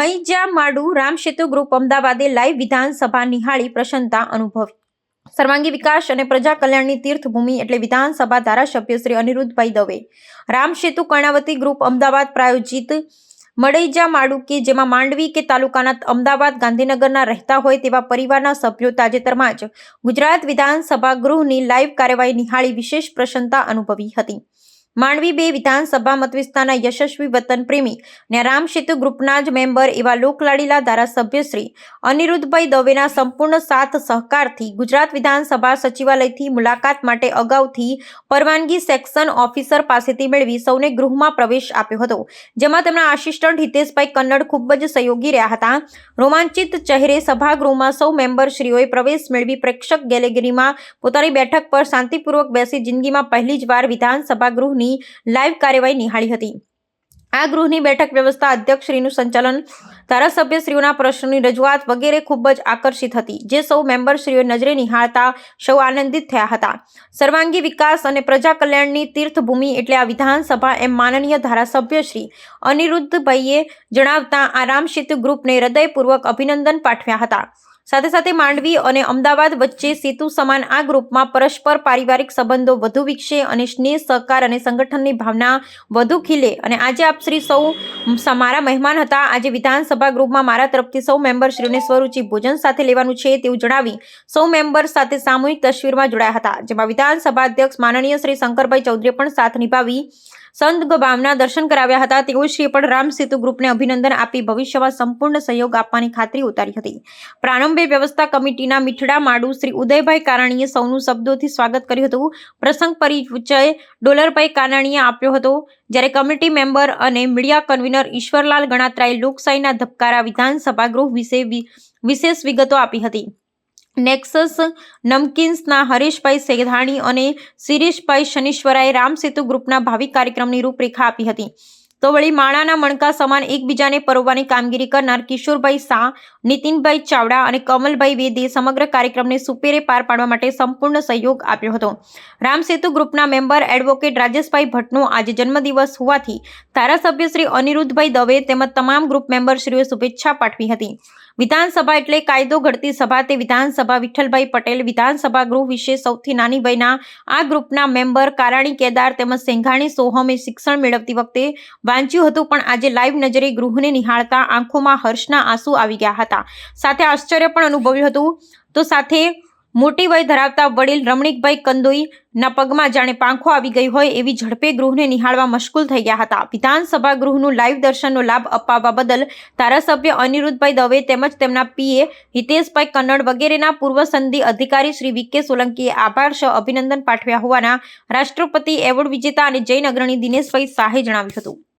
મૈજા માડુ રામસેતુ ગ્રુપ અમદાવાદે લાઈવ વિધાનસભા નિહાળી પ્રસન્નતા અનુભવી. સર્વાંગી વિકાસ અને પ્રજા કલ્યાણની તીર્થભૂમિ એટલે વિધાનસભા ધારાસભ્ય શ્રી અનિરુદ્ધભાઈ દવે. રામસેતુ કર્ણાવતી ગ્રુપ અમદાવાદ પ્રાયોજિત મડૈજા માડુ કે જેમાં માંડવી કે તાલુકાના અમદાવાદ ગાંધીનગરના રહેતા હોય તેવા પરિવારના સભ્યો તાજેતરમાં જ ગુજરાત વિધાનસભા ગૃહની લાઈવ કાર્યવાહી નિહાળી વિશેષ પ્રસન્નતા અનુભવી હતી. માંડવી બે વિધાનસભા મતવિસ્તારના યશસ્વી વતન પ્રેમી અને રામ સેતુ ગ્રુપના જ મેમ્બર એવા લોકલાડીલા ધારાસભ્ય શ્રી અનિરુદ્ધભાઈ દવેના સંપૂર્ણ સાથ સહકારથી ગુજરાત વિધાનસભા સચિવાલયથી મુલાકાત માટે અગાઉથી પરવાનગી સેક્શન ઓફિસર પાસેથી મેળવી સૌને ગૃહમાં પ્રવેશ આપ્યો હતો, જેમાં તેમના આસિસ્ટન્ટ હિતેશભાઈ કન્નડ ખૂબ જ સહયોગી રહ્યા હતા. રોમાંચિત ચહેરે સભાગૃહમાં સૌ મેમ્બરશ્રીઓએ પ્રવેશ મેળવી પ્રેક્ષક ગેલેગરીમાં પોતાની બેઠક પર શાંતિપૂર્વક બેસી જિંદગીમાં પહેલી જ વાર વિધાનસભા ગૃહની લાઈવ કાર્યવાહી નિહાળી હતી. આ ગૃહની બેઠક વ્યવસ્થા અધ્યક્ષશ્રીનું સંચાલન, ધારાસભ્યશ્રીઓના પ્રશ્નોની રજૂઆત વગેરે ખૂબ જ આકર્ષિત હતી, જે સૌ મેમ્બરશ્રીઓ નજરે નિહાળતા સૌ આનંદિત થયા હતા. સર્વાંગી વિકાસ અને પ્રજા કલ્યાણની તીર્થભૂમિ એટલે આ વિધાનસભા એમ માનનીય ધારાસભ્યશ્રી અનિરુદ્ધભાઈએ જણાવતા આ રામસેતુ ગ્રુપને હૃદયપૂર્વક અભિનંદન પાઠવ્યા હતા. સાથે સાથે માંડવી અને અમદાવાદ વચ્ચે સેતુ સમાન આ ગ્રુપમાં પરસ્પર પારિવારિક સંબંધો વધુ વિકસે અને સ્નેહ, સહકાર અને સંગઠનની ભાવના વધુ ખીલે. અને આજે આપ શ્રી સૌ મારા મહેમાન હતા. આજે વિધાનસભા ગ્રુપમાં મારા તરફથી સૌ મેમ્બરશ્રીઓને સ્વરૂચિ ભોજન સાથે લેવાનું છે તેવું જણાવી સૌ મેમ્બર સાથે સામૂહિક તસવીરમાં જોડાયા હતા. જેમાં વિધાનસભા અધ્યક્ષ માનનીય શ્રી શંકરભાઈ ચૌધરીએ પણ સાથ નિભાવી સંત ભાવના દર્શન કરાવ્યા હતા. તેઓશ્રીએ પણ રામ સેતુ ગ્રુપને અભિનંદન આપી ભવિષ્યમાં સંપૂર્ણ સહયોગ આપવાની ખાતરી ઉતારી હતી. પ્રારંભે વ્યવસ્થા કમિટીના મીઠડા માડુ શ્રી ઉદયભાઈ કારાણીએ સૌનું શબ્દોથી સ્વાગત કર્યું હતું. પ્રસંગ પરિચય ડોલરભાઈ કાનાણીએ આપ્યો હતો. જ્યારે કમિટી મેમ્બર અને મીડિયા કન્વીનર ઈશ્વરલાલ ગણાત્રાએ લોકશાહીના ધબકારા વિધાનસભા ગૃહ વિશે વિશેષ વિગતો આપી હતી. નેક્સસ નમકીન્સના હરેશભાઈ સેધાણી અને શિરીષભાઈ શનીશ્વરાએ રામ સેતુ ગ્રુપના ભાવિ કાર્યક્રમની રૂપરેખા આપી હતી. તો વળી માળાના મણકા સમાન એકબીજાને પરોવવાની કામગીરી કરનાર કિશોરભાઈ શાહ, નીતિનભાઈ ચાવડા અને કમલભાઈ વેદે સમગ્ર કાર્યક્રમને સુપેરે પાર પાડવા માટે સંપૂર્ણ સહયોગ આપ્યો હતો. રામ સેતુ ગ્રુપના મેમ્બર એડવોકેટ રાજેશભાઈ ભટ્ટનો આજે જન્મદિવસ હોવાથી ધારાસભ્ય શ્રી અનિરુદ્ધભાઈ દવે તેમજ તમામ ગ્રુપ મેમ્બરશ્રીઓએ શુભેચ્છા પાઠવી હતી. વિધાનસભા એટલે કાયદો ઘડતી સભા તે વિધાનસભા વિઠ્ઠલભાઈ પટેલ વિધાનસભા ગૃહ વિશે સૌથી નાની વયના આ ગ્રુપના મેમ્બર કારાણી કેદાર તેમજ સેંઘાણી સોહમે શિક્ષણ મેળવતી વખતે વાંચ્યું હતું, પણ આજે લાઈવ નજરે ગૃહને નિહાળતા આંખોમાં હર્ષના આંસુ આવી ગયા હતા. સાથે આશ્ચર્ય પણ અનુભવ્યું હતું. તો સાથે મોટી વય ધરાવતા વડીલ રમણીકભાઈ કંદોઈના પગમાં જાણે પાંખો આવી ગઈ હોય એવી ઝડપે ગૃહને નિહાળવા મશગુલ થઈ ગયા હતા. વિધાનસભા ગૃહનું લાઈવ દર્શનનો લાભ અપાવવા બદલ ધારાસભ્ય અનિરુદ્ધભાઈ દવે તેમજ તેમના પીએ હિતેશભાઈ કન્નડ વગેરેના પૂર્વ સંધિ અધિકારી શ્રી વિકે સોલંકીએ આભાર અભિનંદન પાઠવ્યા હોવાના રાષ્ટ્રપતિ એવોર્ડ વિજેતા અને જૈન અગ્રણી દિનેશભાઈ શાહે જણાવ્યું હતું.